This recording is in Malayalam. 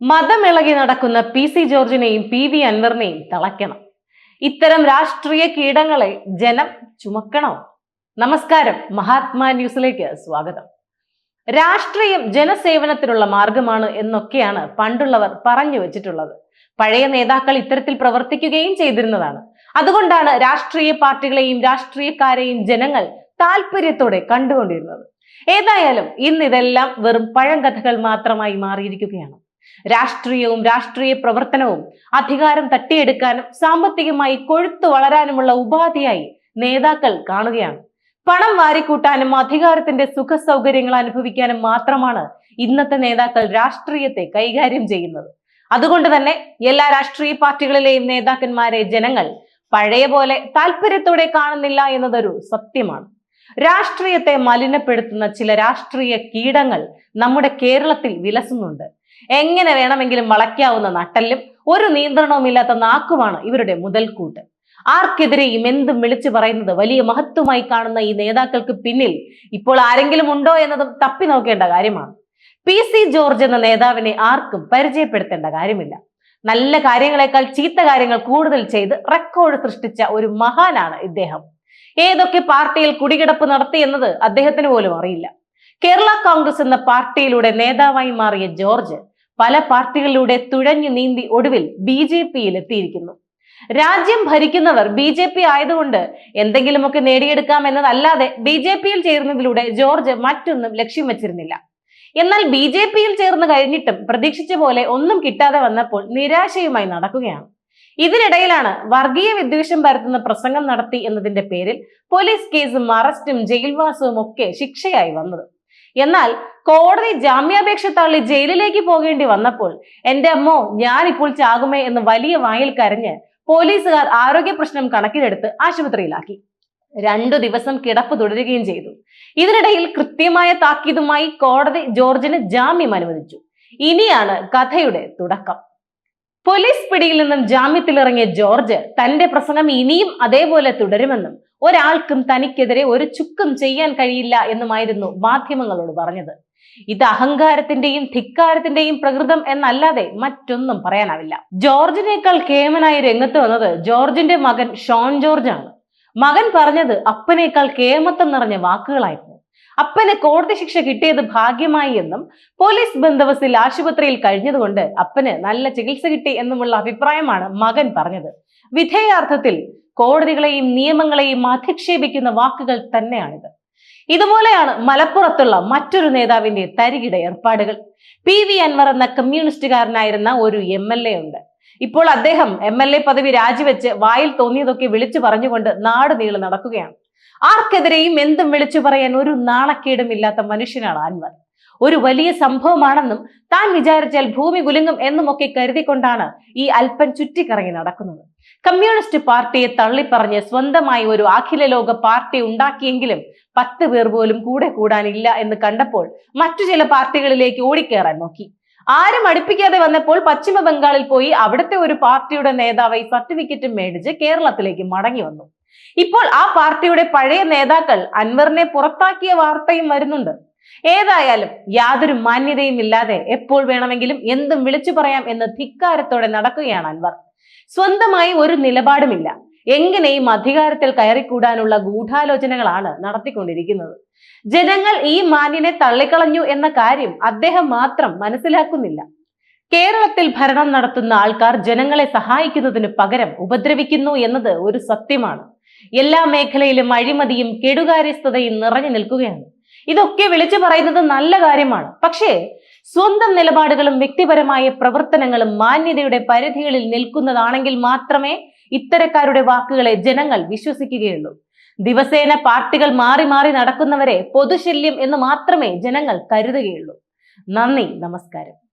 മതമിളകി നടക്കുന്ന പി സി ജോർജിനെയും പി വി അൻവറിനെയും തളയ്ക്കണം. ഇത്തരം രാഷ്ട്രീയ കീടങ്ങളെ ജനം ചുമക്കണോ? നമസ്കാരം മഹാത്മാ ന്യൂസിലേക്ക് സ്വാഗതം. രാഷ്ട്രീയം ജനസേവനത്തിനുള്ള മാർഗമാണ് എന്നൊക്കെയാണ് പണ്ടുള്ളവർ പറഞ്ഞു വെച്ചിട്ടുള്ളത്. പഴയ നേതാക്കൾ ഇത്തരത്തിൽ പ്രവർത്തിക്കുകയും ചെയ്തിരുന്നതാണ്. അതുകൊണ്ടാണ് രാഷ്ട്രീയ പാർട്ടികളെയും രാഷ്ട്രീയക്കാരെയും ജനങ്ങൾ താല്പര്യത്തോടെ കണ്ടുകൊണ്ടിരുന്നത്. ഏതായാലും ഇന്ന് ഇതെല്ലാം വെറും കഥകൾ മാത്രമായി മാറിയിരിക്കുകയാണ്. രാഷ്ട്രീയവും രാഷ്ട്രീയ പ്രവർത്തനവും അധികാരം തട്ടിയെടുക്കാനും സാമ്പത്തികമായി കൊഴുത്തു വളരാനുമുള്ള ഉപാധിയായി നേതാക്കൾ കാണുകയാണ്. പണം വാരിക്കൂട്ടാനും അധികാരത്തിന്റെ സുഖ സൗകര്യങ്ങൾ അനുഭവിക്കാനും മാത്രമാണ് ഇന്നത്തെ നേതാക്കൾ രാഷ്ട്രീയത്തെ കൈകാര്യം ചെയ്യുന്നത്. അതുകൊണ്ട് തന്നെ എല്ലാ രാഷ്ട്രീയ പാർട്ടികളിലെയും നേതാക്കന്മാരെ ജനങ്ങൾ പഴയ പോലെ താല്പര്യത്തോടെ കാണുന്നില്ല എന്നതൊരു സത്യമാണ്. രാഷ്ട്രീയത്തെ മലിനപ്പെടുത്തുന്ന ചില രാഷ്ട്രീയ കീടങ്ങൾ നമ്മുടെ കേരളത്തിൽ വിലസുന്നുണ്ട്. എങ്ങനെ വേണമെങ്കിലും വളയ്ക്കാവുന്ന നട്ടല്ലും ഒരു നിയന്ത്രണവുമില്ലാത്ത നാക്കുമാണ് ഇവരുടെ മുതൽക്കൂട്ട്. ആർക്കെതിരെയും എന്തും വിളിച്ചു പറയുന്നത് വലിയ മഹത്വമായി കാണുന്ന ഈ നേതാക്കൾക്ക് പിന്നിൽ ഇപ്പോൾ ആരെങ്കിലും ഉണ്ടോ എന്നതും തപ്പി നോക്കേണ്ട കാര്യമാണ്. പി സി ജോർജ് എന്ന നേതാവിനെ ആർക്കും പരിചയപ്പെടുത്തേണ്ട കാര്യമില്ല. നല്ല കാര്യങ്ങളെക്കാൾ ചീത്ത കാര്യങ്ങൾ കൂടുതൽ ചെയ്ത് റെക്കോർഡ് സൃഷ്ടിച്ച ഒരു മഹാനാണ് ഇദ്ദേഹം. ഏതൊക്കെ പാർട്ടിയിൽ കുടികിടപ്പ് നടത്തി എന്നത് അദ്ദേഹത്തിന് പോലും അറിയില്ല. കേരള കോൺഗ്രസ് എന്ന പാർട്ടിയിലൂടെ നേതാവായി മാറിയ ജോർജ് പല പാർട്ടികളിലൂടെ തുഴഞ്ഞു നീന്തി ഒടുവിൽ ബി ജെ പിയിൽ എത്തിയിരിക്കുന്നു. രാജ്യം ഭരിക്കുന്നവർ ബി ജെ പി ആയതുകൊണ്ട് എന്തെങ്കിലുമൊക്കെ നേടിയെടുക്കാം എന്നതല്ലാതെ ബി ജെ പിയിൽ ചേരുന്നതിലൂടെ ജോർജ് മറ്റൊന്നും ലക്ഷ്യം വെച്ചിരുന്നില്ല. എന്നാൽ ബി ജെ പിയിൽ ചേർന്ന് കഴിഞ്ഞിട്ടും പ്രതീക്ഷിച്ച പോലെ ഒന്നും കിട്ടാതെ വന്നപ്പോൾ നിരാശയുമായി നടക്കുകയാണ്. ഇതിനിടയിലാണ് വർഗീയ വിദ്വേഷം പരത്തുന്ന പ്രസംഗം നടത്തി എന്നതിന്റെ പേരിൽ പോലീസ് കേസും അറസ്റ്റും ജയിൽവാസവും ഒക്കെ ശിക്ഷയായി വന്നത്. എന്നാൽ കോടതി ജാമ്യാപേക്ഷ തള്ളി ജയിലിലേക്ക് പോകേണ്ടി വന്നപ്പോൾ എന്റെ അമ്മോ ഞാനിപ്പോൾ ചാകുമേ എന്ന് വലിയ വായിൽ കരഞ്ഞ് പോലീസുകാർ ആരോഗ്യ പ്രശ്നം കണക്കിലെടുത്ത് ആശുപത്രിയിലാക്കി. രണ്ടു ദിവസം കിടപ്പ് തുടരുകയും ചെയ്തു. ഇതിനിടയിൽ കൃത്യമായ താക്കീതുമായി കോടതി ജോർജിന് ജാമ്യം അനുവദിച്ചു. ഇനിയാണ് കഥയുടെ തുടക്കം. പോലീസ് പിടിയിൽ നിന്നും ജാമ്യത്തിലിറങ്ങിയ ജോർജ് തന്റെ പ്രസംഗം ഇനിയും അതേപോലെ തുടരുമെന്നും ഒരാൾക്കും തനിക്കെതിരെ ഒരു ചുക്കും ചെയ്യാൻ കഴിയില്ല എന്നുമായിരുന്നു മാധ്യമങ്ങളോട് പറഞ്ഞത്. ഇത് അഹങ്കാരത്തിന്റെയും ധിക്കാരത്തിന്റെയും പ്രകൃതം എന്നല്ലാതെ മറ്റൊന്നും പറയാനാവില്ല. ജോർജിനേക്കാൾ കേമനായി രംഗത്ത് വന്നത് ജോർജിന്റെ മകൻ ഷോൺ ജോർജ് ആണ് മകൻ പറഞ്ഞത് അപ്പനേക്കാൾ കേമത്തം നിറഞ്ഞ വാക്കുകളായിരുന്നു. അപ്പന് കോടതി ശിക്ഷ കിട്ടിയത് ഭാഗ്യമായി എന്നും പോലീസ് ബന്ധവസിൽ ആശുപത്രിയിൽ കഴിഞ്ഞതുകൊണ്ട് അപ്പന് നല്ല ചികിത്സ കിട്ടി എന്നുമുള്ള അഭിപ്രായമാണ് മകൻ പറഞ്ഞത്. വിധേയാർത്ഥത്തിൽ കോടതികളെയും നിയമങ്ങളെയും അധിക്ഷേപിക്കുന്ന വാക്കുകൾ തന്നെയാണിത്. ഇതുപോലെയാണ് മലപ്പുറത്തുള്ള മറ്റൊരു നേതാവിന്റെ തരികിട ഏർപ്പാടുകൾ. പി വി അൻവർ എന്ന കമ്മ്യൂണിസ്റ്റുകാരനായിരുന്ന ഒരു എം എൽ എ ഉണ്ട്. ഇപ്പോൾ അദ്ദേഹം എം എൽ എ പദവി രാജിവെച്ച് വായിൽ തോന്നിയതൊക്കെ വിളിച്ചു പറഞ്ഞുകൊണ്ട് നാട് നീളെ നടക്കുകയാണ്. ആർക്കെതിരെയും എന്തും വിളിച്ചു പറയാൻ ഒരു നാണക്കേടും ഇല്ലാത്ത മനുഷ്യനാണ് അൻവർ. ഒരു വലിയ സംഭവമാണെന്നും താൻ വിചാരിച്ചാൽ ഭൂമി കുലുങ്ങും എന്നുമൊക്കെ കരുതിക്കൊണ്ടാണ് ഈ അല്പൻ ചുറ്റിക്കറങ്ങി നടക്കുന്നത്. കമ്മ്യൂണിസ്റ്റ് പാർട്ടിയെ തള്ളിപ്പറഞ്ഞ് സ്വന്തമായി ഒരു അഖില ലോക പാർട്ടി ഉണ്ടാക്കിയെങ്കിലും പത്ത് പേർ പോലും കൂടെ കൂടാനില്ല എന്ന് കണ്ടപ്പോൾ മറ്റു ചില പാർട്ടികളിലേക്ക് ഓടിക്കേറാൻ നോക്കി. ആരും അടുപ്പിക്കാതെ വന്നപ്പോൾ പശ്ചിമ ബംഗാളിൽ പോയി അവിടുത്തെ ഒരു പാർട്ടിയുടെ നേതാവായി സർട്ടിഫിക്കറ്റ് മേടിച്ച് കേരളത്തിലേക്ക് മടങ്ങി വന്നു. ഇപ്പോൾ ആ പാർട്ടിയുടെ പഴയ നേതാക്കൾ അൻവറിനെ പുറത്താക്കിയ വാർത്തയും വരുന്നുണ്ട്. ഏതായാലും യാതൊരു മാന്യതയും ഇല്ലാതെ എപ്പോൾ വേണമെങ്കിലും എന്തും വിളിച്ചു പറയാം എന്ന് ധിക്കാരത്തോടെ നടക്കുകയാണ് അൻവർ. സ്വന്തമായി ഒരു നിലപാടുമില്ല. എങ്ങനെയും അധികാരത്തിൽ കയറിക്കൂടാനുള്ള ഗൂഢാലോചനകളാണ് നടത്തിക്കൊണ്ടിരിക്കുന്നത്. ജനങ്ങൾ ഈ മാന്യനെ തള്ളിക്കളഞ്ഞു എന്ന കാര്യം അദ്ദേഹം മാത്രം മനസ്സിലാക്കുന്നില്ല. കേരളത്തിൽ ഭരണം നടത്തുന്ന ആൾക്കാർ ജനങ്ങളെ സഹായിക്കുന്നതിന് പകരം ഉപദ്രവിക്കുന്നു എന്നത് ഒരു സത്യമാണ്. എല്ലാ മേഖലയിലും അഴിമതിയും കെടുകാര്യസ്ഥതയും നിറഞ്ഞു നിൽക്കുകയാണ്. ഇതൊക്കെ വിളിച്ചു പറയുന്നത് നല്ല കാര്യമാണ്. പക്ഷേ സ്വന്തം നിലപാടുകളും വ്യക്തിപരമായ പ്രവർത്തനങ്ങളും മാന്യതയുടെ പരിധികളിൽ നിൽക്കുന്നതാണെങ്കിൽ മാത്രമേ ഇത്തരക്കാരുടെ വാക്കുകളെ ജനങ്ങൾ വിശ്വസിക്കുകയുള്ളൂ. ദിവസേന പാർട്ടികൾ മാറി മാറി നടക്കുന്നവരെ പൊതുശല്യം എന്ന് മാത്രമേ ജനങ്ങൾ കരുതുകയുള്ളൂ. നന്ദി നമസ്കാരം.